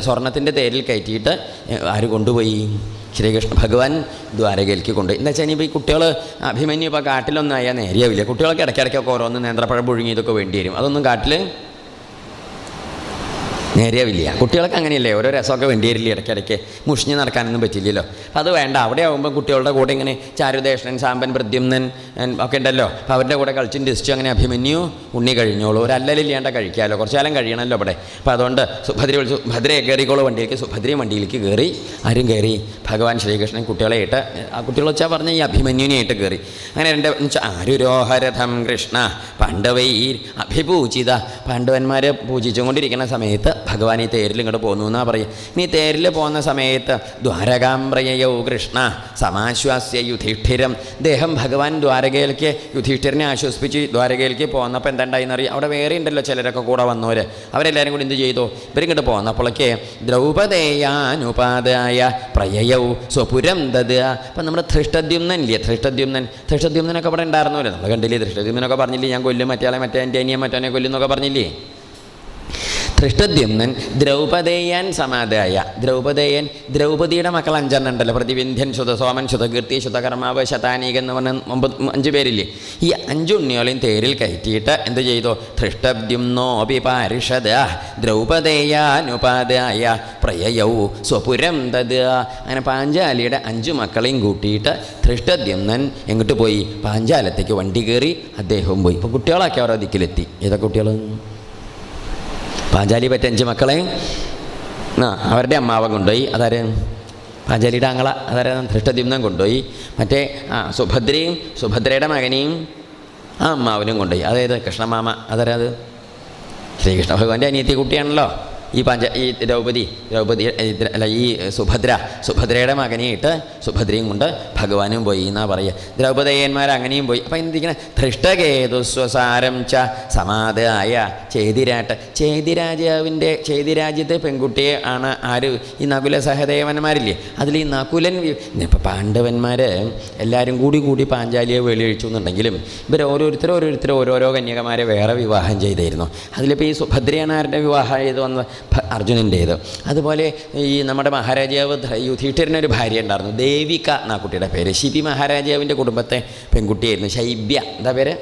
സ്വർണത്തിന്റെ തേരിൽ കയറ്റിയിട്ട് ആര് കൊണ്ടുപോയി? ശ്രീകൃഷ്ണ ഭഗവാൻ ദ്വാരകയിലേക്ക് കൊണ്ടുപോയി. എന്താ വെച്ചാൽ ഇനിയിപ്പോൾ ഈ കുട്ടികൾ അഭിമന്യു ഇപ്പോൾ കാട്ടിലൊന്നും ആയാൽ നേരെയാവില്ല കുട്ടികൾക്ക് ഇടയ്ക്കിടയ്ക്കൊക്കെ ഓരോന്ന് നേന്ത്രപ്പഴം പുഴുങ്ങി ഇതൊക്കെ വേണ്ടി വരും. അതൊന്നും കാട്ടിൽ നേരെയാവില്ല. കുട്ടികൾക്ക് അങ്ങനെയല്ലേ? ഓരോ രസമൊക്കെ വേണ്ടി വരില്ല ഇടയ്ക്കിടയ്ക്ക്? മുഷിഞ്ഞ് നടക്കാനൊന്നും പറ്റില്ലല്ലോ. അപ്പോൾ അത് വേണ്ട. അവിടെ ആകുമ്പോൾ കുട്ടികളുടെ കൂടെ ഇങ്ങനെ ചാരുദേഷ്ണൻ സാമ്പൻ പ്രദ്യുമ്നൻ ഒക്കെ ഉണ്ടല്ലോ. അപ്പോൾ അവരുടെ കൂടെ കളിച്ചും രസിച്ചും അങ്ങനെ അഭിമന്യു ഉണ്ണി കഴിഞ്ഞോളൂ. ഒരു അല്ലലില്ലാണ്ട് കഴിക്കാമല്ലോ കുറച്ച് കാലം കഴിയണമല്ലോ അവിടെ അപ്പോൾ അതുകൊണ്ട് സുഭദ്ര വിളിച്ചു ഭദ്രയെ കയറിക്കോളൂ വണ്ടിയിലേക്ക്. സുഭദ്രയും വണ്ടിയിലേക്ക് കയറി. ആരും കയറി. ഭഗവാൻ ശ്രീകൃഷ്ണൻ കുട്ടികളെ ഇട്ട് ആ കുട്ടികൾ വെച്ചാൽ പറഞ്ഞ ഈ അഭിമന്യുനെയായിട്ട് കയറി. അങ്ങനെ രണ്ട് ആരുരോഹരഥം കൃഷ്ണ പാണ്ഡവൈ അഭിപൂജിത. പാണ്ഡവന്മാർ പൂജിച്ചുകൊണ്ടിരിക്കുന്ന സമയത്ത് ഭഗവാൻ ഈ തേരിൽ ഇങ്ങോട്ട് പോന്നു എന്നാ പറയും ഇനി തേരിൽ പോകുന്ന സമയത്ത് ദ്വാരകാംബ്രയൗ കൃഷ്ണ സമാശ്വാസ്യ യുധിഷ്ഠിരം. ദേഹം ഭഗവാൻ ദ്വാരകയിലേക്ക് യുധിഷ്ഠിരനെ ആശ്വസിപ്പിച്ച് ദ്വാരകയിലേക്ക് പോന്നപ്പോൾ എന്താണ്ടായിന്ന് അറിയാം? അവിടെ വേറെ ഉണ്ടല്ലോ ചിലരൊക്കെ കൂടെ വന്നവർ അവരെല്ലാവരും കൂടി എന്ത് ചെയ്തു? ഇവരിങ്ങോട്ട് പോകുന്നപ്പോഴൊക്കെ ദ്രൗപദേയാനുപാതായ പ്രയയൗ സ്വപുരം ദത് അപ്പം നമ്മുടെ ധൃഷ്ടദ്യുമ്നൻ ഇല്ലേ? ധൃഷ്ടദ്യുമ്നൻ. ധൃഷ്ടദ്യുമ്നൊക്കെ അവിടെ ഉണ്ടായിരുന്നല്ലോ നമ്മൾ കണ്ടില്ലേ? ധൃഷ്ടദ്യുമ്നൊക്കെ പറഞ്ഞില്ലേ? ഞാൻ കൊല്ലും മറ്റേ മറ്റേ എന്റെ അനിയൻ മറ്റവനെ കൊല്ലും എന്നൊക്കെ പറഞ്ഞില്ലേ? ധൃഷ്ടദ്യുമ്നൻ ദ്രൗപദേയൻ സമാധായ. ദ്രൗപദേയൻ ദ്രൗപദിയുടെ മക്കൾ അഞ്ചെണ്ണം ഉണ്ടല്ലോ പ്രതിവിന്ധ്യൻ ശുത സോമൻ ശുതകീർത്തി ശുതകർമാവ് ശതാനീകൻ എന്ന് പറഞ്ഞ ഒമ്പത് അഞ്ച് പേരില്ലേ? ഈ അഞ്ചു ഉണ്ണിയോളെയും തേരിൽ കയറ്റിയിട്ട് എന്ത് ചെയ്തു? ധൃഷ്ടദ്യുമ്നോപി പാരിഷദ ദ്രൗപദേയാനുപാതായ പ്രയയൗ സ്വപുരം തത് അങ്ങനെ പാഞ്ചാലിയുടെ അഞ്ചു മക്കളെയും കൂട്ടിയിട്ട് ധൃഷ്ടദ്യുമ്നൻ എങ്ങോട്ട് പോയി? പാഞ്ചാലത്തേക്ക് വണ്ടി കയറി അദ്ദേഹവും പോയി. ഇപ്പോൾ കുട്ടികളൊക്കെ അവരോ ദിക്കിലെത്തി. ഏതാ കുട്ടികൾ പാഞ്ചാലി പറ്റ അഞ്ച് മക്കളെ. ആ അവരുടെ അമ്മാവൻ കൊണ്ടുപോയി. അതാര്? പാഞ്ചാലിയുടെ അങ്ങള അതായത് ധൃഷ്ടദ്യുമ്നം കൊണ്ടുപോയി. മറ്റേ ആ സുഭദ്രയും സുഭദ്രയുടെ മകനെയും ആ അമ്മാവനും കൊണ്ടുപോയി. അതായത് കൃഷ്ണമാമ. അതായത് അത് ശ്രീകൃഷ്ണ ഭഗവാന്റെ അനിയത്തി കുട്ടിയാണല്ലോ ഈ പഞ്ച ഈ ദ്രൗപദി ദ്രൗപദി അല്ല ഈ സുഭദ്ര സുഭദ്രയുടെ മകനെയിട്ട് സുഭദ്രയും കൊണ്ട് ഭഗവാനും പോയി എന്നാ പറയുക. ദ്രൗപദേയന്മാർ അങ്ങനെയും പോയി. അപ്പം എന്തിങ്ങനെ ധൃഷ്ടകേതുസ്വസാരം ച സമാധായ ചേതിരാട്ട് ചേതിരാജാവിന്റെ ചേതിരാജ്യത്തെ പെൺകുട്ടിയെ ആണ് ആര്? ഈ നകുല സഹദേവന്മാരില്ലേ? അതിൽ ഈ നകുലൻ ഇപ്പം പാണ്ഡവന്മാർ എല്ലാവരും കൂടി കൂടി പാഞ്ചാലിയെ വെളിയൊഴിച്ചു എന്നുണ്ടെങ്കിലും ഇവർ ഓരോരുത്തർ ഓരോരുത്തർ ഓരോരോ കന്യകമാരെ വേറെ വിവാഹം ചെയ്തായിരുന്നു അതിലിപ്പോൾ ഈ സുഭദ്രയാണ് ആരുടെ വിവാഹം ചെയ്ത് വന്നത്? അർജുനന്റേത്. അതുപോലെ ഈ നമ്മുടെ മഹാരാജാവ് യുധിഷ്ഠിരനൊരു ഭാര്യ ഉണ്ടായിരുന്നു. ദേവിക എന്നാ കുട്ടിയുടെ പേര്. ശിബി മഹാരാജാവിന്റെ കുടുംബത്തെ പെൺകുട്ടിയായിരുന്നു. ശൈബ്യ. എന്താ പേര്?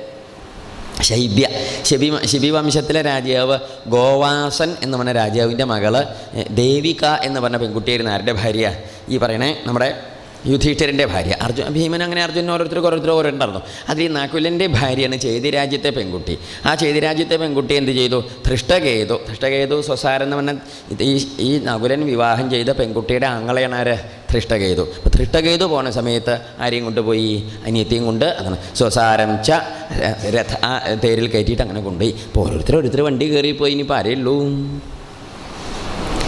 ശൈബ്യ. ശിബി ശിബി വംശത്തിലെ രാജാവ് ഗോവാസൻ എന്ന് പറഞ്ഞ രാജാവിന്റെ മകൾ ദേവിക എന്ന് പറഞ്ഞ പെൺകുട്ടിയായിരുന്നു. ആരുടെ ഭാര്യ? ഈ പറയണേ നമ്മുടെ യുധിഷ്ഠിരന്റെ ഭാര്യ. അർജുൻ ഭീമൻ അങ്ങനെ അർജുനൻ ഓരോരുത്തർക്ക് ഓരോരുത്തർ ഓരോ ഉണ്ടായിരുന്നു അതിൽ നകുലന്റെ ഭാര്യയാണ് ചേതിരാജ്യത്തെ പെൺകുട്ടി. ആ ചേതിരാജ്യത്തെ പെൺകുട്ടി എന്ത് ചെയ്തു? ധൃഷ്ടകേതു. ധൃഷ്ടകേതു സ്വസാരം എന്ന് പറഞ്ഞ ഈ ഈ നകുലൻ വിവാഹം ചെയ്ത പെൺകുട്ടിയുടെ ആങ്ങളെയാണ് ആര്? ധൃഷ്ടകേതു. അപ്പോൾ ധൃഷ്ടകേതു പോണ സമയത്ത് ആരെയും കൊണ്ടുപോയി? അനിയത്തിയും കൊണ്ട് അതാണ്. സ്വസാരം ച രഥ ആ തേരിൽ കയറ്റിയിട്ട് അങ്ങനെ കൊണ്ടുപോയി. ഇപ്പോൾ ഓരോരുത്തർ ഓരോരുത്തർ വണ്ടി കയറിപ്പോയി ഇനിയിപ്പോൾ ആരെയുള്ളൂ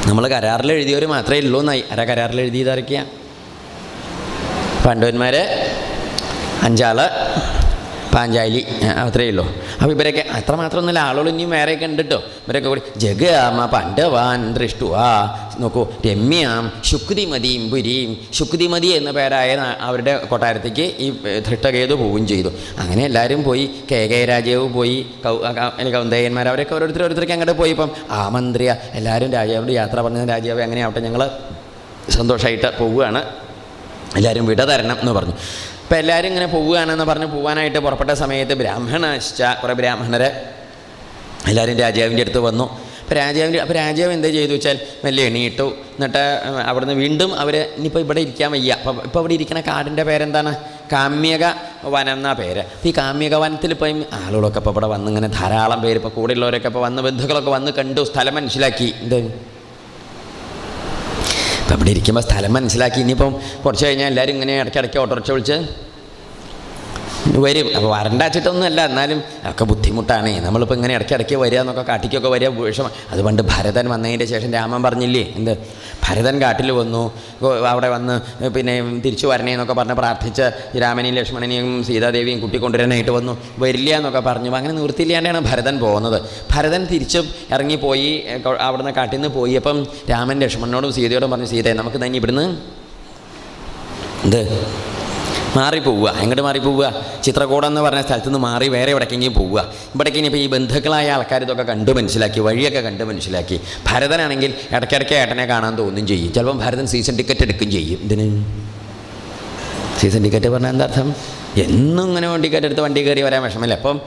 നമ്മൾ കരാറിൽ എഴുതിയവർ മാത്രമേ ഉള്ളൂ എന്നായി ആരാ കരാറിൽ എഴുതിയതാരൊക്കെയാ പാണ്ഡവന്മാർ അഞ്ചാൾ പാഞ്ചാലി അത്രയേ ഉള്ളൂ. അപ്പോൾ ഇവരൊക്കെ അത്ര മാത്രമൊന്നുമില്ല ആളുകൾ ഇനിയും വേറെയൊക്കെ ഉണ്ട് കേട്ടോ ഇവരൊക്കെ കൂടി ജഗാമ പാണ്ഡവാൻ ദൃഷ്ടുവാ നോക്കൂ രമ്യാം ശുക്തിമതിയും പുരിയും ശുക്തിമതി എന്ന പേരായ അവരുടെ കൊട്ടാരത്തേക്ക് ഈ ധൃഷ്ടകേതു പോവുകയും ചെയ്തു. അങ്ങനെ എല്ലാവരും പോയി കെ കെ രാജാവ് പോയി ക- കൗന്ദയന്മാർ അവരൊക്കെ ഓരോരുത്തർ ഓരോരുത്തർക്ക് അങ്ങോട്ട് പോയി. ഇപ്പം ആമന്ത്രിയ എല്ലാവരും രാജാവിന്റെ യാത്ര പറഞ്ഞ രാജാവ് അങ്ങനെ ആവട്ടെ ഞങ്ങൾ സന്തോഷമായിട്ട് പോവുകയാണ്. എല്ലാവരും വിട തരണം എന്ന് പറഞ്ഞു. അപ്പോൾ എല്ലാവരും ഇങ്ങനെ പോവുകയാണെന്ന് പറഞ്ഞ് പോകാനായിട്ട് പുറപ്പെട്ട സമയത്ത് ബ്രാഹ്മണശ്ച കുറേ ബ്രാഹ്മണരെ എല്ലാവരും രാജാവിന്റെ അടുത്ത് വന്നു. അപ്പോൾ രാജാവിന്റെ അപ്പോൾ രാജാവ് എന്താ ചെയ്തു വെച്ചാൽ മെല്ലെ എണീട്ടു. എന്നിട്ട് അവിടുന്ന് വീണ്ടും അവർ ഇനിയിപ്പോൾ ഇവിടെ ഇരിക്കാൻ വയ്യ. അപ്പോൾ ഇപ്പോൾ ഇവിടെ ഇരിക്കുന്ന കാടിന്റെ പേരെന്താണ്? കാമ്യക വനം എന്നാ പേര്. ഈ കാമ്യക വനത്തിൽ ഇപ്പം ആളുകളൊക്കെ ഇപ്പോൾ ഇവിടെ വന്ന് ഇങ്ങനെ ധാരാളം പേര് ഇപ്പോൾ കൂടെയുള്ളവരൊക്കെ ഇപ്പോൾ വന്ന് ബന്ധുക്കളൊക്കെ വന്ന് കണ്ടു. സ്ഥലം മനസ്സിലാക്കി. എന്ത്? അപ്പം ഇവിടെ ഇരിക്കുമ്പോൾ സ്ഥലം മനസ്സിലാക്കി. ഇനിയിപ്പം കുറച്ച് കഴിഞ്ഞാൽ എല്ലാവരും ഇങ്ങനെ ഇടയ്ക്കിടയ്ക്ക് ഓട്ടോറിക്ഷ വിളിച്ച് വരും. അപ്പോൾ വരണ്ടാച്ചിട്ടൊന്നുമല്ല എന്നാലും ഒക്കെ ബുദ്ധിമുട്ടാണ്. നമ്മളിപ്പോൾ ഇങ്ങനെ ഇടയ്ക്ക് ഇടയ്ക്ക് വരിക എന്നൊക്കെ കാട്ടിക്കൊക്കെ വരിക വിഷമം. അതുകൊണ്ട് ഭരതൻ വന്നതിന്റെ ശേഷം രാമൻ പറഞ്ഞില്ലേ എന്ത്? ഭരതൻ കാട്ടിൽ വന്നു അവിടെ വന്ന് പിന്നെ തിരിച്ചു വരണേ എന്നൊക്കെ പറഞ്ഞ് പ്രാർത്ഥിച്ച് രാമനെയും ലക്ഷ്മണനെയും സീതാദേവിയും കുട്ടി കൊണ്ടുവരാനായിട്ട് വന്നു. വരില്ല എന്നൊക്കെ പറഞ്ഞു. അങ്ങനെ നിവൃത്തിയില്ലാണ്ടാണ് ഭരതൻ പോകുന്നത്. ഭരതൻ തിരിച്ച് ഇറങ്ങിപ്പോയി അവിടുന്ന് കാട്ടിൽ നിന്ന് പോയി. അപ്പം രാമൻ ലക്ഷ്മണനോടും സീതയോടും പറഞ്ഞു സീതയെ നമുക്ക് തന്നെ ഇവിടുന്ന് എന്ത്? മാറിപ്പോവുക. എങ്ങോട്ട് മാറിപ്പോവുക? ചിത്രകൂടം എന്ന് പറഞ്ഞ സ്ഥലത്ത് നിന്ന് മാറി വേറെ എവിടേക്കെങ്കിലും പോവുക. ഇവിടേക്ക് ഇനിയിപ്പോൾ ഈ ബന്ധുക്കളായ ആൾക്കാർ ഇതൊക്കെ കണ്ട് മനസ്സിലാക്കി വഴിയൊക്കെ കണ്ട് മനസ്സിലാക്കി. ഭരതനാണെങ്കിൽ ഇടയ്ക്കിടയ്ക്ക് ഏട്ടനെ കാണാൻ തോന്നും ചെയ്യും. ചിലപ്പം ഭരതൻ സീസൺ ടിക്കറ്റ് എടുക്കും ചെയ്യും. ഇതിന് സീസൺ ടിക്കറ്റ് പറഞ്ഞാൽ എന്താ അർത്ഥം? എന്നും ഇങ്ങനെ ടിക്കറ്റ് എടുത്ത് വണ്ടി കയറി വരാൻ വിഷമമില്ല. അപ്പം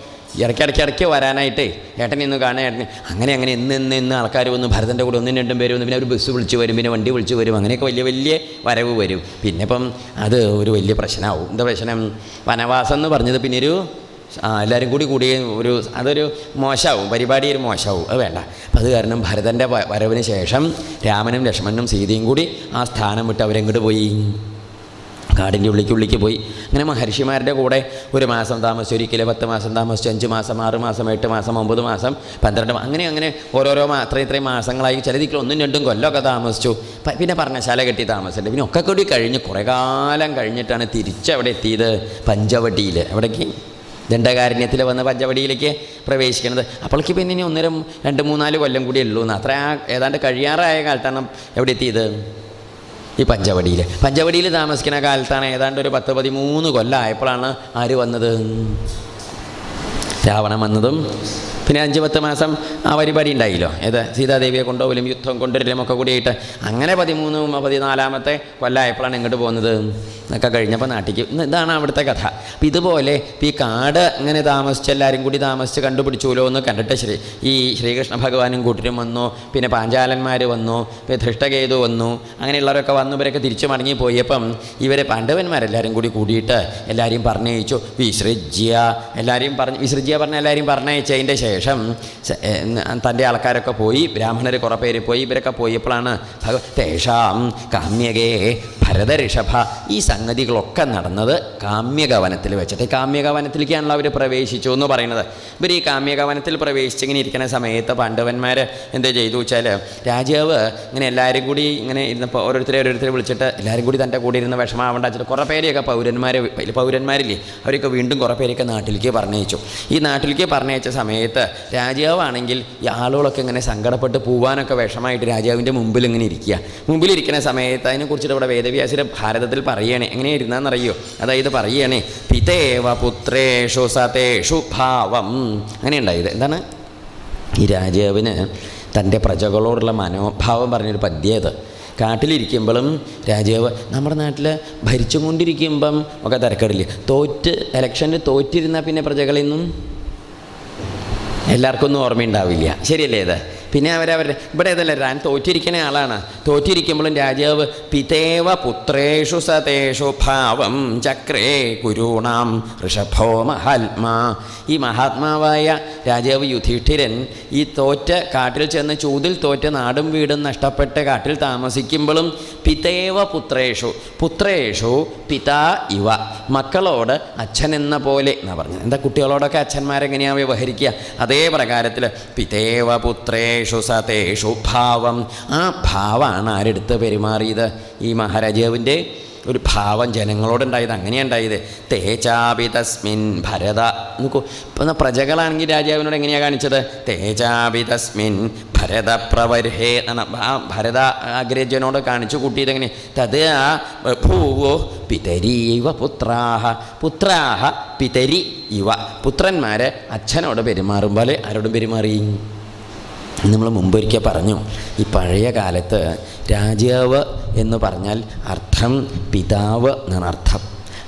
ഇടയ്ക്കിടയ്ക്ക് ഇടയ്ക്ക് വരാനായിട്ട് ഏട്ടനെ ഇന്ന് കാണാൻ ഏട്ടന് അങ്ങനെ അങ്ങനെ ഇന്ന് ഇന്ന് ഇന്ന് ആൾക്കാർ വന്ന് ഭരതന്റെ കൂടെ ഒന്നും രണ്ടും പേര് വന്ന് പിന്നെ ഒരു ബസ് വിളിച്ച് വരും പിന്നെ വണ്ടി വിളിച്ച് വരും അങ്ങനെയൊക്കെ വലിയ വലിയ വരവ് വരും. പിന്നെ ഇപ്പം അത് ഒരു വലിയ പ്രശ്നമാവും. എന്താ പ്രശ്നം? വനവാസം എന്ന് പറഞ്ഞത് പിന്നെ ഒരു എല്ലാവരും കൂടി കൂടി ഒരു അതൊരു മോശമാവും. പരിപാടി ഒരു മോശമാവും. അത് വേണ്ട. അപ്പം അത് കാരണം ഭരതന്റെ വരവിന് ശേഷം രാമനും ലക്ഷ്മണനും സീതയും കൂടി ആ സ്ഥാനം വിട്ട് അവരെങ്ങോട്ട് പോയി. കാടിന്റെ ഉള്ളിക്ക് ഉള്ളിക്ക് പോയി. അങ്ങനെ മഹർഷിമാരുടെ കൂടെ ഒരു മാസം താമസിച്ചു. ഒരിക്കലും പത്ത് മാസം താമസിച്ചു. അഞ്ച് മാസം ആറ് മാസം എട്ട് മാസം ഒമ്പത് മാസം പന്ത്രണ്ട് അങ്ങനെ അങ്ങനെ ഓരോരോ അത്രയും ഇത്രയും മാസങ്ങളായി. ചില ഒന്നും രണ്ടും കൊല്ലമൊക്കെ താമസിച്ചു. പിന്നെ പറഞ്ഞശാല കെട്ടി താമസിച്ചിട്ട് പിന്നെ ഒക്കെ കൂടി കഴിഞ്ഞ് കുറേ കാലം കഴിഞ്ഞിട്ടാണ് തിരിച്ചവിടെ എത്തിയത് പഞ്ചവട്ടിയിൽ അവിടേക്ക് ദണ്ഡകാരണ്യത്തിൽ വന്ന് പഞ്ചവടിയിലേക്ക് പ്രവേശിക്കുന്നത്. അപ്പോഴേക്ക് പിന്നെ ഇനി ഒന്നര രണ്ട് മൂന്നാൽ കൊല്ലം കൂടി ഉള്ളൂ എന്ന് അത്ര ഏതാണ്ട് കഴിയാറായ കാലത്താണ് എവിടെ എത്തിയത്? ഈ പഞ്ചവടിയിൽ പഞ്ചവടിയിൽ താമസിക്കുന്ന കാലത്താണ് ഏതാണ്ട് ഒരു പത്ത് പതിമൂന്ന് കൊല്ലമായപ്പോഴാണ് ആര് വന്നത്? രാവണൻ വന്നതും പിന്നെ അഞ്ച് പത്ത് മാസം ആ പരിപാടി ഉണ്ടായില്ലോ. ഏത് സീതാദേവിയെ കൊണ്ടുപോകലും യുദ്ധം കൊണ്ടുവരലും ഒക്കെ കൂടിയിട്ട് അങ്ങനെ പതിമൂന്ന് പതിനാലാമത്തെ കൊല്ലമായപ്പോഴാണ് ഇങ്ങോട്ട് പോകുന്നത് എന്നൊക്കെ കഴിഞ്ഞപ്പോൾ നാട്ടിക്ക് ഇതാണ് അവിടുത്തെ കഥ. അപ്പം ഇതുപോലെ ഈ കാട് ഇങ്ങനെ താമസിച്ച് എല്ലാവരും കൂടി താമസിച്ച് കണ്ടുപിടിച്ചുല്ലോ എന്ന് കണ്ടിട്ട് ശ്രീ ഈ ശ്രീകൃഷ്ണ ഭഗവാനും കൂട്ടരും വന്നു പിന്നെ പാഞ്ചാലന്മാർ വന്നു പിന്നെ ധൃഷ്ടകേതു വന്നു അങ്ങനെയുള്ളവരൊക്കെ വന്നു ഇവരൊക്കെ തിരിച്ചു മടങ്ങി പോയപ്പം ഇവരെ പാണ്ഡവന്മാരെല്ലാവരും കൂടി കൂടിയിട്ട് എല്ലാവരെയും പറഞ്ഞയച്ചു വിസൃജ്യ എല്ലാവരെയും പറഞ്ഞ് വിസൃജ്യ പറഞ്ഞ എല്ലാവരെയും പറഞ്ഞയച്ചതിന്റെ ശേഷം ഏ, തന്റെ ആൾക്കാരൊക്കെ പോയി ബ്രാഹ്മണർ കുറേ പേര് പോയി ഇവരൊക്കെ പോയപ്പോഴാണ് ഭഗ തേഷാം കാമ്യകേ ഭരത ഋഷഭ ഈ സംഗതികളൊക്കെ നടന്നത് കാമ്യകവനത്തിൽ വെച്ചിട്ട്. കാമ്യകവനത്തിലേക്കാണല്ലോ അവർ പ്രവേശിച്ചു എന്ന് പറയുന്നത്. ഇവർ ഈ കാമ്യകവനത്തിൽ പ്രവേശിച്ചിങ്ങനെ ഇരിക്കുന്ന സമയത്ത് പാണ്ഡവന്മാർ എന്ത് ചെയ്തു വെച്ചാൽ രാജാവ് ഇങ്ങനെ എല്ലാവരും കൂടി ഇങ്ങനെ ഇരുന്നപ്പോൾ ഓരോരുത്തരെ ഓരോരുത്തരെ വിളിച്ചിട്ട് എല്ലാവരും കൂടി തന്റെ കൂടെ ഇരുന്ന് വിഷമാവേണ്ട വെച്ചിട്ട് കുറേ പേരെയൊക്കെ പൗരന്മാരെ പൗരന്മാരില്ലേ അവരൊക്കെ വീണ്ടും കുറേ പേരൊക്കെ നാട്ടിലേക്ക് പറഞ്ഞയച്ചു. ഈ നാട്ടിലേക്ക് പറഞ്ഞയച്ച സമയത്ത് രാജാവാണെങ്കിൽ ഈ ആളുകളൊക്കെ ഇങ്ങനെ സങ്കടപ്പെട്ട് പോവാനൊക്കെ വിഷമായിട്ട് രാജാവിന്റെ മുമ്പിൽ ഇങ്ങനെ ഇരിക്കുക. മുമ്പിലിരിക്കുന്ന സമയത്ത് അതിനെക്കുറിച്ചിട്ട് ഇവിടെ വേദവ്യാസിയുടെ ഭാരതത്തിൽ പറയണേ. എങ്ങനെ ഇരുന്നാന്നറിയോ അതായത് പറയണേ പിതേവ പുത്രേഷു സതേഷു ഭാവം. അങ്ങനെ ഉണ്ടായത് എന്താണ്? ഈ രാജാവിന് തന്റെ പ്രജകളോടുള്ള മനോഭാവം പറഞ്ഞൊരു പദ്യത് കാട്ടിലിരിക്കുമ്പോഴും രാജാവ് നമ്മുടെ നാട്ടിൽ ഭരിച്ചു കൊണ്ടിരിക്കുമ്പം ഒക്കെ തിരക്കടില്ല? തോറ്റ് ഇലക്ഷനിൽ തോറ്റിരുന്നാൽ പിന്നെ പ്രജകളിൽ നിന്നും എല്ലാവർക്കൊന്നും ഓർമ്മയുണ്ടാവില്ല. ശരിയല്ലേ ഇത്? പിന്നെ അവരവരുടെ ഇവിടെ ഏതല്ലേ താൻ തോറ്റിരിക്കുന്ന ആളാണ്. തോറ്റിരിക്കുമ്പോഴും രാജാവ് പിതേവ പുത്രേഷു സതേഷു ഭാവം ചക്രേ കുരുണാം ഋഷഭോ മഹാത്മാ. ഈ മഹാത്മാവായ രാജാവ് യുധിഷ്ഠിരൻ ഈ തോറ്റ കാട്ടിൽ ചെന്ന് ചൂതിൽ തോറ്റ നാടും വീടും നഷ്ടപ്പെട്ട് കാട്ടിൽ താമസിക്കുമ്പോഴും പിതേവ പുത്രേഷു പുത്രേഷു പിതാ ഇവ മക്കളോട് അച്ഛൻ എന്ന പോലെ എന്നാ പറഞ്ഞത്. എന്താ കുട്ടികളോടൊക്കെ അച്ഛന്മാരെങ്ങനെയാണ് വ്യവഹരിക്കുക? അതേ പ്രകാരത്തിൽ പിതേവ പുത്രേഷു സതേഷു ഭാവം. ആ ഭാവമാണ് ആരെടുത്ത് പെരുമാറിയത്? ഈ മഹാരാജാവിന്റെ ഒരു ഭാവം ജനങ്ങളോടുണ്ടായത്. അങ്ങനെയുണ്ടായത്. തേജാപി തസ്മിൻ ഭരത. നോക്കൂ ഇപ്പം പ്രജകളാണെങ്കിൽ രാജാവിനോട് എങ്ങനെയാണ് കാണിച്ചത്? തേജാപി തസ്മിൻ ഭരത പ്രവർഹേ എന്നാണ്. ആ ഭരത അഗ്രജനോട് കാണിച്ചു കൂട്ടിയത് എങ്ങനെ? തത് ആ ഭൂവോ പിതരി ഇവ പുത്രാഹ. പുത്രാഹ പിതരി ഇവ. പുത്രന്മാരെ അച്ഛനോട് പെരുമാറുമ്പോൾ ആരോടും പെരുമാറി? നമ്മൾ മുമ്പൊരിക്കൽ പറഞ്ഞു. ഈ പഴയ കാലത്ത് രാജാവ് എന്ന് പറഞ്ഞാൽ അർത്ഥം പിതാവ് എന്നാണ് അർത്ഥം.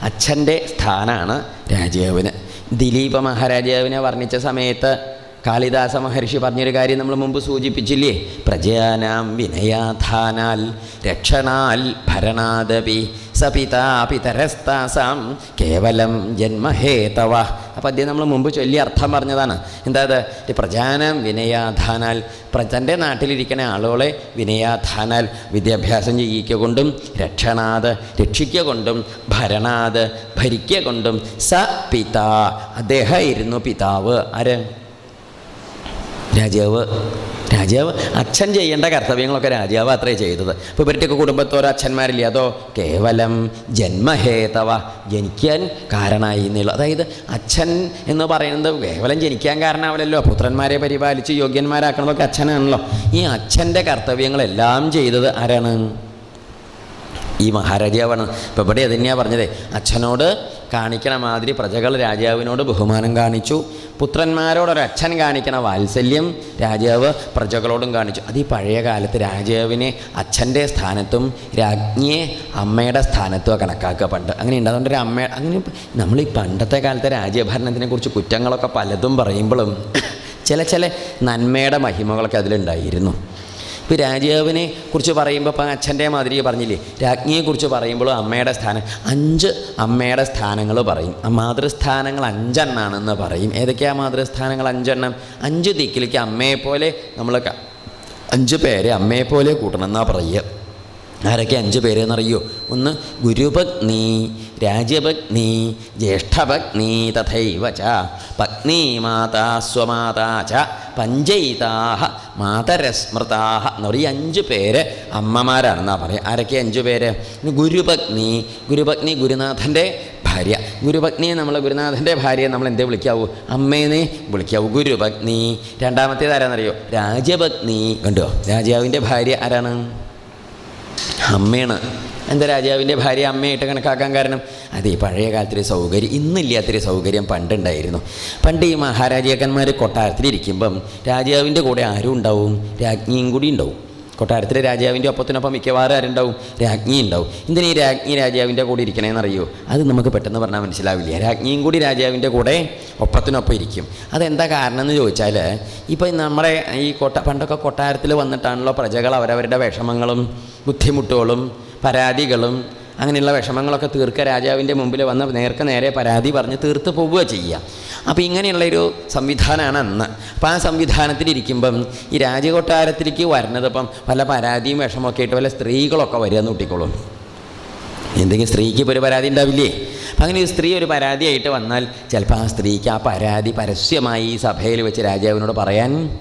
അച്ഛന്റെ സ്ഥാനമാണ് രാജാവിന്. ദിലീപ മഹാരാജാവിനെ വർണിച്ച സമയത്ത് കാളിദാസ മഹർഷി പറഞ്ഞൊരു കാര്യം നമ്മൾ മുമ്പ് സൂചിപ്പിച്ചില്ലേ? പ്രജയാനാം വിനയാധാനാൽ രക്ഷണാൽ ഭരണാദപി സപിതാപിതരസ്താസാം കേവലം ജന്മഹേതവ. അപ്പം അദ്ദേഹം നമ്മൾ മുമ്പ് ചൊല്ലി അർത്ഥം പറഞ്ഞതാണ്. എന്താ അത്? പ്രജാനം വിനയാധാനാൽ തന്റെ നാട്ടിലിരിക്കുന്ന ആളുകളെ വിനയാധാനാൽ വിദ്യാഭ്യാസം ചെയ്യിക്കുക കൊണ്ടും രക്ഷണാത് രക്ഷിക്കുക കൊണ്ടും ഭരണാത് ഭരിക്കുക കൊണ്ടും സ പിതാ അദ്ദേഹമായിരുന്നു പിതാവ്. ആര്? രാജാവ് രാജാവ് അച്ഛൻ ചെയ്യേണ്ട കർത്തവ്യങ്ങളൊക്കെ രാജാവ് അത്രേ ചെയ്തത്. ഇപ്പോൾ ഇവരുടെയൊക്കെ കുടുംബത്തോരോ അച്ഛന്മാരില്ല? അതോ കേവലം ജന്മഹേതവ ജനിക്കാൻ കാരണമായി എന്നുള്ളു. അതായത് അച്ഛൻ എന്ന് പറയുന്നത് കേവലം ജനിക്കാൻ കാരണമാവില്ലല്ലോ. പുത്രന്മാരെ പരിപാലിച്ച് യോഗ്യന്മാരാക്കണതൊക്കെ അച്ഛനാണല്ലോ. ഈ അച്ഛന്റെ കർത്തവ്യങ്ങളെല്ലാം ചെയ്തത് ആരാണ്? ഈ മഹാരാജാവാണ്. ഇപ്പോൾ ഇവിടെ തന്നെയാണ് പറഞ്ഞത്. അച്ഛനോട് കാണിക്കണ മാതിരി പ്രജകൾ രാജാവിനോട് ബഹുമാനം കാണിച്ചു. പുത്രന്മാരോടൊരച്ഛൻ കാണിക്കണ വാത്സല്യം രാജാവ് പ്രജകളോടും കാണിച്ചു. അത് ഈ പഴയ കാലത്ത് രാജാവിനെ അച്ഛന്റെ സ്ഥാനത്തും രാജ്ഞിയെ അമ്മയുടെ സ്ഥാനത്തും കണക്കാക്കുക പണ്ട്. അങ്ങനെ ഉണ്ട് ഒരു അമ്മ അങ്ങനെ നമ്മൾ ഈ പണ്ടത്തെ കാലത്തെ രാജ്യഭരണത്തിനെ കുറിച്ച് കുറ്റങ്ങളൊക്കെ പലതും പറയുമ്പോഴും ചില ചില നന്മയുടെ മഹിമകളൊക്കെ അതിലുണ്ടായിരുന്നു. ഇപ്പോൾ രാജാവിനെ കുറിച്ച് പറയുമ്പോൾ ഇപ്പം അച്ഛന്റെ മാതിരി പറഞ്ഞില്ലേ? രാജ്ഞിയെക്കുറിച്ച് പറയുമ്പോൾ അമ്മയുടെ സ്ഥാനം അഞ്ച് അമ്മയുടെ സ്ഥാനങ്ങൾ പറയും. ആ മാതൃസ്ഥാനങ്ങൾ അഞ്ചെണ്ണാണെന്ന് പറയും. ഏതൊക്കെയാണ് മാതൃസ്ഥാനങ്ങൾ അഞ്ചെണ്ണം? അഞ്ച് ദിക്കിലേക്ക് അമ്മയെപ്പോലെ നമ്മൾ അഞ്ച് പേരെ അമ്മയെപ്പോലെ കൂട്ടണം എന്നാണ് പറയുക. ആരൊക്കെ അഞ്ച് പേരെന്നറിയോ ഒന്ന് ഗുരുപത്നി രാജ്യപത്നി ജ്യേഷ്ഠപത്നി തഥൈവ ച പത്നി മാതാ സ്വമാതാ ച പഞ്ചൈതാഹ മാതരസ്മൃതാഹ എന്ന് പറയും അഞ്ച് പേര് അമ്മമാരാണെന്നാണ് പറയുക. ആരൊക്കെ അഞ്ച് പേര്? ഗുരുപത്നി ഗുരുപത്നി ഗുരുനാഥന്റെ ഭാര്യ. ഗുരുപത്നിയെ നമ്മൾ ഗുരുനാഥന്റെ ഭാര്യയെ നമ്മൾ എന്തേ വിളിക്കാവൂ? അമ്മേനെ വിളിക്കാവൂ. ഗുരുപത്നി രണ്ടാമത്തേത് ആരാന്നറിയോ? രാജപത്നി കണ്ടോ? രാജാവിന്റെ ഭാര്യ ആരാണ്? അമ്മയാണ്. എന്താ രാജാവിന്റെ ഭാര്യ അമ്മയായിട്ട് കണക്കാക്കാൻ കാരണം? അതേ പഴയ കാലത്തിലെ സൗകര്യം ഇന്നില്ലാത്തൊരു സൗകര്യം പണ്ടുണ്ടായിരുന്നു. പണ്ട് ഈ മഹാരാജാക്കന്മാർ കൊട്ടാരത്തിലിരിക്കുമ്പം രാജാവിന്റെ കൂടെ ആരും ഉണ്ടാവും രാജ്ഞിയും കൂടി ഉണ്ടാവും. കൊട്ടാരത്തിലെ രാജാവിന്റെ ഒപ്പത്തിനൊപ്പം മിക്കവാറും ആരുണ്ടാവും? രാജ്ഞി ഉണ്ടാവും. എന്തിനാ ഈ രാജ്ഞി രാജാവിന്റെ കൂടെ ഇരിക്കണേന്ന് ഇരിക്കണേന്നറിയോ? അത് നമുക്ക് പെട്ടെന്ന് പറഞ്ഞാൽ മനസ്സിലാവില്ല. രാജ്ഞിയും കൂടി രാജാവിന്റെ കൂടെ ഒപ്പത്തിനൊപ്പം ഇരിക്കും. അതെന്താ കാരണം എന്ന് ചോദിച്ചാൽ ഇപ്പം നമ്മുടെ ഈ കൊട്ട പണ്ടൊക്കെ കൊട്ടാരത്തിൽ വന്നിട്ടാണല്ലോ പ്രജകൾ അവരവരുടെ വിഷമങ്ങളും ബുദ്ധിമുട്ടുകളും പരാതികളും അങ്ങനെയുള്ള വിഷമങ്ങളൊക്കെ തീർക്കുക രാജാവിന്റെ മുമ്പിൽ വന്ന് നേർക്ക് നേരെ പരാതി പറഞ്ഞ് തീർത്ത് പോവുക ചെയ്യുക. അപ്പോൾ ഇങ്ങനെയുള്ളൊരു സംവിധാനമാണ് അന്ന്. അപ്പോൾ ആ സംവിധാനത്തിലിരിക്കുമ്പം ഈ രാജകൊട്ടാരത്തിലേക്ക് വരുന്നത് ഇപ്പം പല പരാതിയും വിഷമമൊക്കെ ആയിട്ട് പല സ്ത്രീകളൊക്കെ വരിക എന്ന് എന്തെങ്കിലും സ്ത്രീക്ക് ഇപ്പോൾ ഒരു പരാതി ഉണ്ടാവില്ലേ? അങ്ങനെ ഒരു സ്ത്രീ ഒരു പരാതിയായിട്ട് വന്നാൽ ചിലപ്പോൾ ആ സ്ത്രീക്ക് ആ പരാതി പരസ്യമായി ഈ സഭയിൽ വെച്ച് രാജാവിനോട് പറയാൻ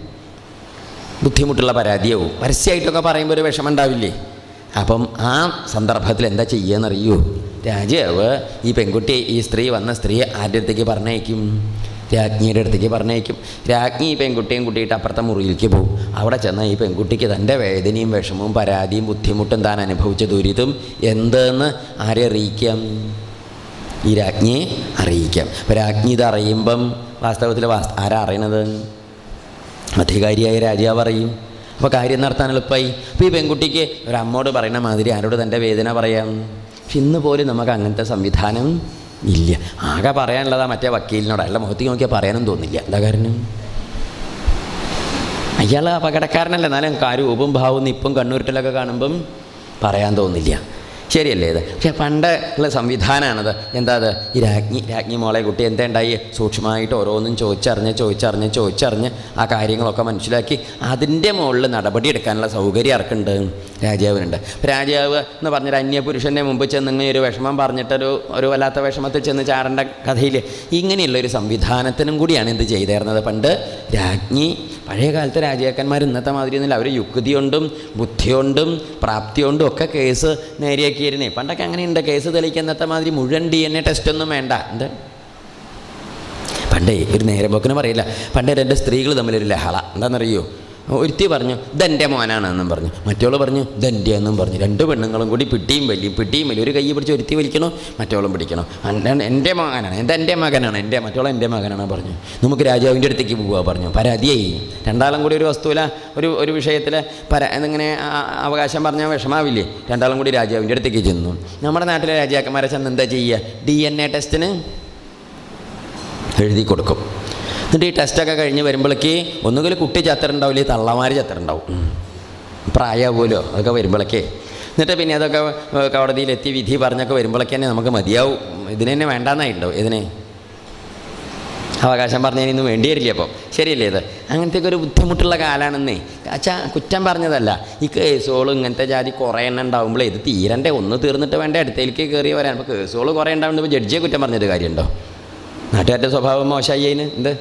ബുദ്ധിമുട്ടുള്ള പരാതിയാവും. പരസ്യമായിട്ടൊക്കെ പറയുമ്പോൾ ഒരു വിഷമം ഉണ്ടാവില്ലേ? അപ്പം ആ സന്ദർഭത്തിൽ എന്താ ചെയ്യുകയെന്നറിയൂ രാജാവ് ഈ പെൺകുട്ടി ഈ സ്ത്രീ വന്ന സ്ത്രീയെ ആരുടെ അടുത്തേക്ക് പറഞ്ഞയക്കും? രാജ്ഞിയുടെ അടുത്തേക്ക് പറഞ്ഞയക്കും. രാജ്ഞി ഈ പെൺകുട്ടിയും കൂട്ടിയിട്ട് അപ്പുറത്തെ മുറിയിലേക്ക് പോകും. അവിടെ ചെന്നാൽ ഈ പെൺകുട്ടിക്ക് തന്റെ വേദനയും വിഷമവും പരാതിയും ബുദ്ധിമുട്ടും താൻ അനുഭവിച്ച ദുരിതം എന്തെന്ന് ആരെ അറിയിക്കാം? ഈ രാജ്ഞിയെ അറിയിക്കാം. അപ്പോൾ രാജ്ഞി ഇത് അറിയുമ്പം വാസ്തവത്തിൽ വാസ് ആരാ അറിയണത്? അധികാരിയായ രാജാവ് അറിയും അപ്പോൾ കാര്യം നടത്താൻ എളുപ്പമായി അപ്പോൾ ഈ പെൺകുട്ടിക്ക് ഒരു അമ്മോട് പറയുന്ന മാതിരി ആരോട് തന്റെ വേദന പറയാം? പക്ഷെ ഇന്ന് പോലും നമുക്ക് അങ്ങനത്തെ സംവിധാനം ഇല്ല. ആകെ പറയാനുള്ളതാ മറ്റേ വക്കീലിനോട്. അയാളുടെ മുഖത്തേക്ക് നോക്കിയാൽ പറയാനും തോന്നില്ല. എന്താ കാരണം? അയാൾ അപകടക്കാരനല്ല. എന്നാലും കാര്യം ഉപും ഭാവം ഇപ്പം കണ്ണൂരിട്ടലൊക്കെ കാണുമ്പം പറയാൻ തോന്നില്ല. ശരിയല്ലേ ഇത്? പക്ഷേ പണ്ട് ഉള്ള സംവിധാനമാണത്. എന്താ അത്? ഈ രാജ്ഞി രാജ്ഞി മോളെ കുട്ടി എന്തുണ്ടായി? സൂക്ഷ്മമായിട്ട് ഓരോന്നും ചോദിച്ചറിഞ്ഞ് ചോദിച്ചറിഞ്ഞ് ചോദിച്ചറിഞ്ഞ് ആ കാര്യങ്ങളൊക്കെ മനസ്സിലാക്കി അതിന്റെ മുകളിൽ നടപടി എടുക്കാനുള്ള സൗകര്യം ആർക്കുണ്ട്? രാജാവിനുണ്ട്. രാജാവ് എന്ന് പറഞ്ഞൊരു അന്യപുരുഷന്റെ മുമ്പ് ചെന്ന് ഇങ്ങനെ ഒരു വിഷമം പറഞ്ഞിട്ടൊരു ഒരു വല്ലാത്ത വിഷമത്തിൽ ചെന്ന് ചാടേണ്ട കഥയിൽ ഇങ്ങനെയുള്ള ഒരു സംവിധാനത്തിനും കൂടിയാണ് എന്ത് ചെയ്തേർന്നത്. പണ്ട് രാജ്ഞി പഴയ കാലത്തെ രാജാക്കന്മാർ ഇന്നത്തെ മാതിരി ഒന്നുമില്ല. അവർ യുക്തി കൊണ്ടും ബുദ്ധി കൊണ്ടും പ്രാപ്തി കൊണ്ടും ഒക്കെ കേസ് നേരെയാക്കിയിരുന്നേ. പണ്ടൊക്കെ അങ്ങനെയുണ്ട്. കേസ് തെളിയിക്കാൻ ഇന്നത്തെ മാതിരി മുഴുവൻ ഡി എൻ എ ടെസ്റ്റൊന്നും വേണ്ട. എന്താ? പണ്ടേ ഒരു നേരമ്പോക്കിന് പറയില്ല. പണ്ടേ രണ്ട് സ്ത്രീകൾ തമ്മിലൊരു ലഹള. എന്താണെന്നറിയോ ഒരുത്തി പറഞ്ഞു ഇതെന്റെ മോനാണെന്നും പറഞ്ഞു. മറ്റോൾ പറഞ്ഞു ഇതെന്റെ എന്നും പറഞ്ഞു. രണ്ട് പെണ്ണുങ്ങളും കൂടി പിട്ടിയും വലിയും പിട്ടിയും വലിയ. ഒരു കൈ പിടിച്ച് ഒരുത്തി വലിക്കണോ? മറ്റോളും പിടിക്കണോ? എന്റെ എന്റെ മകനാണ്. ഇതെന്റെ മകനാണ്. എന്റെ മറ്റോളം എന്റെ മകനാണ് പറഞ്ഞു. നമുക്ക് രാജാവിന്റെ അടുത്തേക്ക് പോവുക പറഞ്ഞു. പരാതിയായി. രണ്ടാളും കൂടി ഒരു വസ്തുവില ഒരു ഒരു വിഷയത്തിൽ പര എന്നിങ്ങനെ അവകാശം പറഞ്ഞാൽ വിഷമാവില്ലേ? രണ്ടാളും കൂടി രാജാവിന്റെ അടുത്തേക്ക് ചെന്നു. നമ്മുടെ നാട്ടിലെ രാജാക്കന്മാരെ ചെന്ന് എന്താ ചെയ്യുക? ഡി എൻ എ ടെസ്റ്റിന് എഴുതി കൊടുക്കും. എന്നിട്ട് ഈ ടെസ്റ്റൊക്കെ കഴിഞ്ഞ് വരുമ്പോഴേക്ക് ഒന്നുകിൽ കുട്ടി ചത്തറുണ്ടാവില്ല ഈ തള്ളമാർ ചത്തറുണ്ടാവും പ്രായമാവുമല്ലോ അതൊക്കെ വരുമ്പോഴേക്കേ എന്നിട്ട് പിന്നെ അതൊക്കെ കോടതിയിലെത്തി വിധി പറഞ്ഞൊക്കെ വരുമ്പോഴേക്ക് തന്നെ നമുക്ക് മതിയാവും. ഇതിന് തന്നെ വേണ്ടാന്നായിട്ടുണ്ടാവും ഇതിനെ അവകാശം പറഞ്ഞതിന് ഇന്നും വേണ്ടി വരില്ല അപ്പോൾ ശരിയല്ലേ ഇത്? അങ്ങനത്തെയൊക്കെ ഒരു ബുദ്ധിമുട്ടുള്ള കാലമാണെന്നേ അച്ഛാ കുറ്റം പറഞ്ഞതല്ല. ഈ കേസുകൾ ഇങ്ങനത്തെ ജാതി കുറേ എണ്ണം ഉണ്ടാകുമ്പോഴേ ഇത് തീരണ്ടേ. ഒന്ന് തീർന്നിട്ട് വേണ്ട അടുത്തേക്ക് കയറി വരാൻ. അപ്പോൾ കേസുകൾ കുറേ ഉണ്ടാവുമ്പോൾ ജഡ്ജിയെ കുറ്റം പറഞ്ഞൊരു കാര്യമുണ്ടോ? നാട്ടുകാരുടെ സ്വഭാവം മോശമായി അതിന് എന്ത്?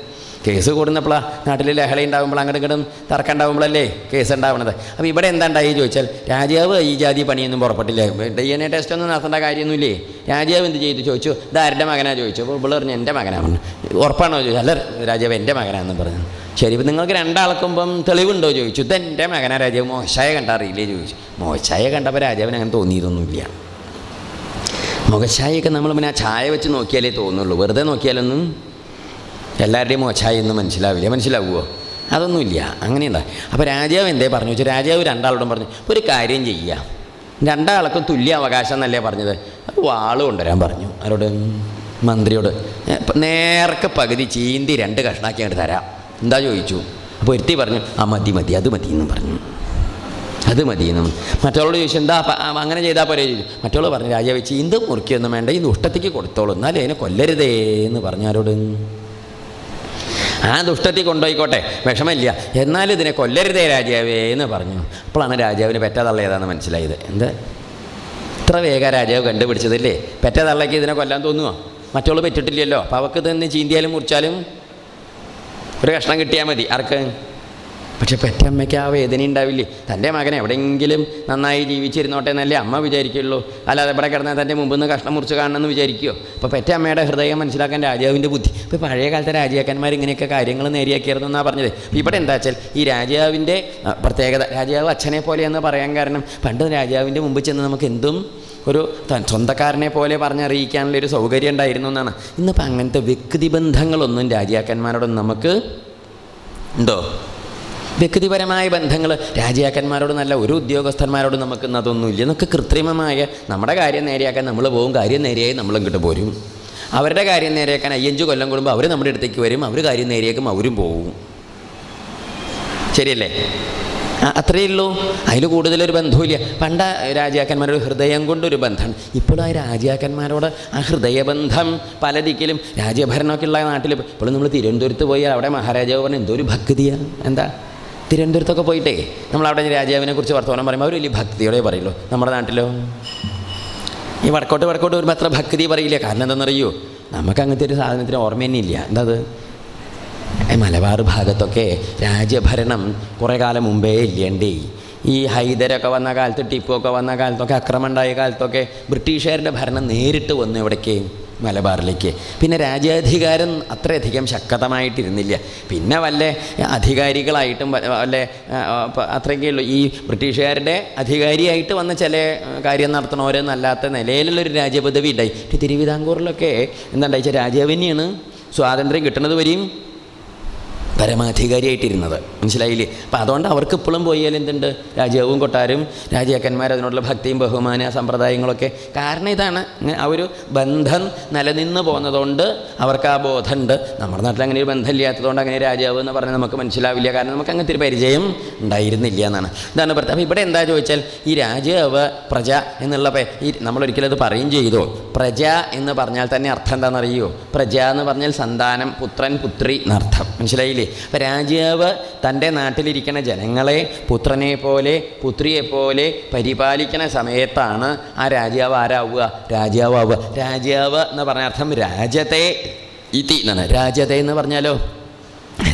കേസ് കൂടുന്നപ്പോഴാണ് നാട്ടിൽ ലഹള ഉണ്ടാകുമ്പോൾ അങ്ങോട്ട് ഇങ്ങോട്ടും തർക്കം ഉണ്ടാകുമ്പോഴല്ലേ കേസ് ഉണ്ടാവുന്നത് അപ്പോൾ ഇവിടെ എന്താണ്ടായി ചോദിച്ചാൽ രാജാവ് ഈ ജാതി പണിയൊന്നും പുറപ്പെട്ടില്ല. ഡി എൻ എ ടെസ്റ്റ് ഒന്നും നടത്തേണ്ട കാര്യമൊന്നുമില്ലേ? രാജാവ് എന്ത് ചെയ്തു ചോദിച്ചു? ഇത് ആരുടെ മകനാ? ചോദിച്ചു. അപ്പോൾ ഇവിടെ പറഞ്ഞു എന്റെ മകനാണ് ഉറപ്പാണോ ചോദിച്ചു അല്ല രാജാവ് എന്റെ മകനാണെന്ന് പറഞ്ഞു. ശരി ഇപ്പം നിങ്ങൾക്ക് രണ്ടാൾക്കുമ്പം തെളിവുണ്ടോ ചോദിച്ചു. ഇത് എന്റെ മകനാ രാജാവ്. മോശായ കണ്ടറിയില്ലേ ചോദിച്ചു. മോശായ കണ്ടപ്പോൾ രാജാവിന് അങ്ങനെ തോന്നിയതൊന്നുമില്ല മുഖഛായയൊക്കെ നമ്മൾ പിന്നെ ആ ചായ വെച്ച് നോക്കിയാലേ തോന്നുള്ളൂ. വെറുതെ നോക്കിയാലൊന്നും എല്ലാവരുടെയും മോശമായി എന്ന് മനസ്സിലാവില്ല? മനസ്സിലാവുമോ അതൊന്നുമില്ല. അങ്ങനെയുണ്ട. അപ്പോൾ രാജാവ് എന്തേ പറഞ്ഞു? വെച്ചാൽ രാജാവ് രണ്ടാളോടും പറഞ്ഞു ഒരു കാര്യം ചെയ്യുക രണ്ടാൾക്കും തുല്യ അവകാശം എന്നല്ലേ പറഞ്ഞത്? വാൾ കൊണ്ടുവരാൻ പറഞ്ഞു. ആരോട്? മന്ത്രിയോട്. "ഏ, ഇപ്പം നേർക്ക് പകുതി ചീന്തി രണ്ട് കഷ്ണാക്കി അങ്ങോട്ട് തരാം. എന്താ ചോദിച്ചു? അപ്പോൾ ഒരുത്തി പറഞ്ഞു ആ മതി മതി അത് മതി എന്നും പറഞ്ഞു. അത് മതി എന്ന്. മറ്റുള്ളവരോട് ചോദിച്ചു എന്താ അങ്ങനെ ചെയ്താൽ പോരെ? ചോദിച്ചു. മറ്റുള്ളവർ പറഞ്ഞു രാജാവ് ചീന്ത് മുറിക്കൊന്നും വേണ്ട ഈ ദുഷ്ടത്തേക്ക് കൊടുത്തോളൂ. എന്നാലും അതിനെ കൊല്ലരുതേ എന്ന് പറഞ്ഞു. ആരോട്? ആ ദുഷ്ടത്തിൽ കൊണ്ടുപോയിക്കോട്ടെ. വിഷമമില്ല. എന്നാലും ഇതിനെ കൊല്ലരുതേ രാജാവേ എന്ന് പറഞ്ഞു. അപ്പോഴാണ് രാജാവിന് പെറ്റതള്ള ഏതാണെന്ന് മനസ്സിലായത്. എന്ത്? ഇത്ര വേഗം രാജാവ് കണ്ടുപിടിച്ചതല്ലേ? പെറ്റതള്ളയ്ക്ക് ഇതിനെ കൊല്ലാൻ തോന്നുമോ മറ്റുള്ള പെറ്റിട്ടില്ലല്ലോ. അപ്പോൾ അവൾക്ക് തന്നെ ചീന്തിയാലും മുറിച്ചാലും ഒരു കഷ്ണം കിട്ടിയാൽ മതി. ആർക്ക്? പക്ഷെ പെറ്റമ്മയ്ക്ക് ആ വേദന ഉണ്ടാവില്ലേ? തന്റെ മകൻ എവിടെയെങ്കിലും നന്നായി ജീവിച്ചിരുന്നോട്ടെ എന്നല്ലേ അമ്മ വിചാരിക്കുള്ളൂ. അല്ലാതെ ഇവിടെ കിടന്നാൽ തന്റെ മുമ്പിൽ നിന്ന് കഷ്ണം മുറിച്ച് കാണണമെന്ന് വിചാരിക്കുമോ അപ്പോൾ പെറ്റമ്മയുടെ ഹൃദയം മനസ്സിലാക്കാൻ രാജാവിന്റെ ബുദ്ധി. ഇപ്പോൾ പഴയ കാലത്തെ രാജാക്കന്മാർ ഇങ്ങനെയൊക്കെ കാര്യങ്ങൾ നേരിയാക്കിയായിരുന്നു എന്നാണ് പറഞ്ഞത് ഇവിടെ എന്താ വെച്ചാൽ ഈ രാജാവിന്റെ പ്രത്യേകത രാജാവ് അച്ഛനെ പോലെയെന്ന് പറയാൻ കാരണം പണ്ട് രാജാവിന്റെ മുമ്പ് ചെന്ന് നമുക്ക് എന്തും ഒരു സ്വന്തക്കാരനെ പോലെ പറഞ്ഞറിയിക്കാനുള്ള ഒരു സൗകര്യം ഉണ്ടായിരുന്നു എന്നാണ്. ഇന്നിപ്പോൾ അങ്ങനത്തെ വ്യക്തിബന്ധങ്ങളൊന്നും രാജാക്കന്മാരോടൊന്നും നമുക്ക് ഉണ്ടോ? വ്യക്തിപരമായ ബന്ധങ്ങൾ രാജാക്കന്മാരോട് നല്ല ഒരു ഉദ്യോഗസ്ഥന്മാരോട് നമുക്ക് അതൊന്നുമില്ല എന്നൊക്കെ കൃത്രിമമായ നമ്മുടെ കാര്യം നേരെയാക്കാൻ നമ്മൾ പോകും കാര്യം നേരെയായി നമ്മൾ ഇങ്ങോട്ട് പോരും. അവരുടെ കാര്യം നേരെയാക്കാൻ അയ്യഞ്ച് കൊല്ലം കൂടുമ്പോൾ അവർ നമ്മുടെ അടുത്തേക്ക് വരും അവർ കാര്യം നേരെയാക്കും അവരും പോവും. ശരിയല്ലേ? അത്രയേ ഉള്ളൂ. അതിൽ കൂടുതലൊരു ബന്ധമില്ല പണ്ട രാജാക്കന്മാരുടെ ഹൃദയം കൊണ്ടൊരു ബന്ധമാണ്. ഇപ്പോഴും ആ രാജാക്കന്മാരോട് ആ ഹൃദയബന്ധം പല ദിക്കിലും രാജ്യഭരണമൊക്കെ ഉള്ള നാട്ടിൽ ഇപ്പോഴും നമ്മൾ തിരുവനന്തപുരത്ത് പോയാൽ അവിടെ മഹാരാജാവ് പറഞ്ഞ എന്തോ ഒരു ഭക്തിയാണ് എന്താ? തിരുവനന്തപുരത്തൊക്കെ പോയിട്ടേ നമ്മളവിടെ രാജാവിനെ കുറിച്ച് വർത്തമാനം പറയുമ്പോൾ അവർ വലിയ ഭക്തിയോടെ പറയുള്ളൂ. നമ്മുടെ നാട്ടിലോ? ഈ വടക്കോട്ട് വടക്കോട്ട് വരുമ്പോൾ അത്ര ഭക്തി പറയില്ല. കാരണം എന്താണെന്നറിയോ? നമുക്ക് അങ്ങനത്തെ ഒരു സാധനത്തിന് ഓർമ്മ തന്നെ ഇല്ല എന്താ അത് മലബാർ ഭാഗത്തൊക്കെ രാജ്യഭരണം കുറേ കാലം മുമ്പേ ഇല്ലേണ്ടേ. ഈ ഹൈദരൊക്കെ വന്ന കാലത്ത് ടിപ്പു ഒക്കെ വന്ന കാലത്തൊക്കെ അക്രമം ഉണ്ടായ കാലത്തൊക്കെ ബ്രിട്ടീഷുകാരുടെ ഭരണം നേരിട്ട് വന്നു ഇവിടേക്ക്. മലബാറിലേക്ക്. പിന്നെ രാജ്യാധികാരം അത്രയധികം ശക്തമായിട്ടിരുന്നില്ല. പിന്നെ വല്ല അധികാരികളായിട്ടും വല്ല അത്രയൊക്കെ ഉള്ളൂ. ഈ ബ്രിട്ടീഷുകാരുടെ അധികാരിയായിട്ട് വന്ന ചില കാര്യം നടത്തണവരെന്നല്ലാത്ത നിലയിലുള്ളൊരു രാജ്യപദവി ഉണ്ടായി. തിരുവിതാംകൂറിലൊക്കെ എന്താ രാജാവിനെയാണ് സ്വാതന്ത്ര്യം കിട്ടുന്നത് വരെയും പരമാധികാരിയായിട്ടിരുന്നത്. മനസ്സിലായില്ലേ? അപ്പോൾ അതുകൊണ്ട് അവർക്ക് ഇപ്പോഴും പോയാൽ എന്തുണ്ട്? രാജാവും കൊട്ടാരും രാജാക്കന്മാർ അതിനോടുള്ള ഭക്തിയും ബഹുമാന സമ്പ്രദായങ്ങളൊക്കെ. കാരണം ഇതാണ് ആ ഒരു ബന്ധം നിലനിന്ന് പോകുന്നതുകൊണ്ട് അവർക്ക് ആ ബോധമുണ്ട്. നമ്മുടെ നാട്ടിൽ അങ്ങനെ ഒരു ബന്ധമില്ലാത്തതുകൊണ്ട് അങ്ങനെ രാജാവ് എന്ന് പറഞ്ഞാൽ നമുക്ക് മനസ്സിലാവില്ല. കാരണം നമുക്ക് അങ്ങനത്തെ ഒരു പരിചയം ഉണ്ടായിരുന്നില്ല എന്നാണ്. ഇതാണ് പ്രത്യേകം. അപ്പോൾ ഇവിടെ എന്താ ചോദിച്ചാൽ ഈ രാജാവ് പ്രജ എന്നുള്ള ഈ നമ്മളൊരിക്കലും അത് പറയും ചെയ്തു? പ്രജ എന്ന് പറഞ്ഞാൽ തന്നെ അർത്ഥം എന്താണെന്നറിയോ? പ്രജ എന്ന് പറഞ്ഞാൽ സന്താനം പുത്രൻ പുത്രി എന്നർത്ഥം. മനസ്സിലായില്ലേ? അപ്പം രാജാവ് തന്റെ നാട്ടിലിരിക്കുന്ന ജനങ്ങളെ പുത്രനെ പോലെ പുത്രിയെ പോലെ പരിപാലിക്കുന്ന സമയത്താണ് ആ രാജാവ് ആരാവുക? രാജാവാവുക രാജാവ് എന്ന് പറഞ്ഞ അർത്ഥം രാജത്തെ ഇതി എന്നാണ്. രാജതേ എന്ന് പറഞ്ഞാലോ?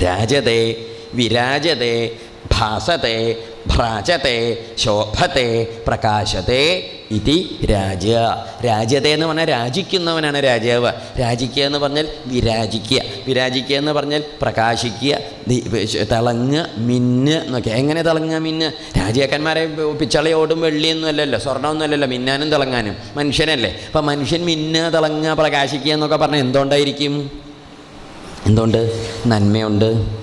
രാജതേ വിരാജതേ ഭാസത്തെ ഭ്രാജത്തെ ശോഭത്തെ പ്രകാശത്തെ ഇതി രാജ. രാജത എന്ന് പറഞ്ഞാൽ രാജിക്കുന്നവനാണ് രാജാവ്. രാജിക്കുക എന്ന് പറഞ്ഞാൽ വിരാജിക്കുക. വിരാജിക്കുക എന്ന് പറഞ്ഞാൽ പ്രകാശിക്കുക തിളങ്ങ് മിന്ന് എന്നൊക്കെ. എങ്ങനെ തിളങ്ങുക മിന്ന്? രാജാക്കന്മാരെ പിച്ചളയോടും വെള്ളിയൊന്നും അല്ലല്ലോ സ്വർണമൊന്നും അല്ലല്ലോ മിന്നാനും തിളങ്ങാനും. മനുഷ്യനല്ലേ? അപ്പം മനുഷ്യൻ മിന്നുക തിളങ്ങുക പ്രകാശിക്കുക എന്നൊക്കെ പറഞ്ഞാൽ എന്തുകൊണ്ടായിരിക്കും? എന്തുകൊണ്ട്? നന്മയുണ്ട്.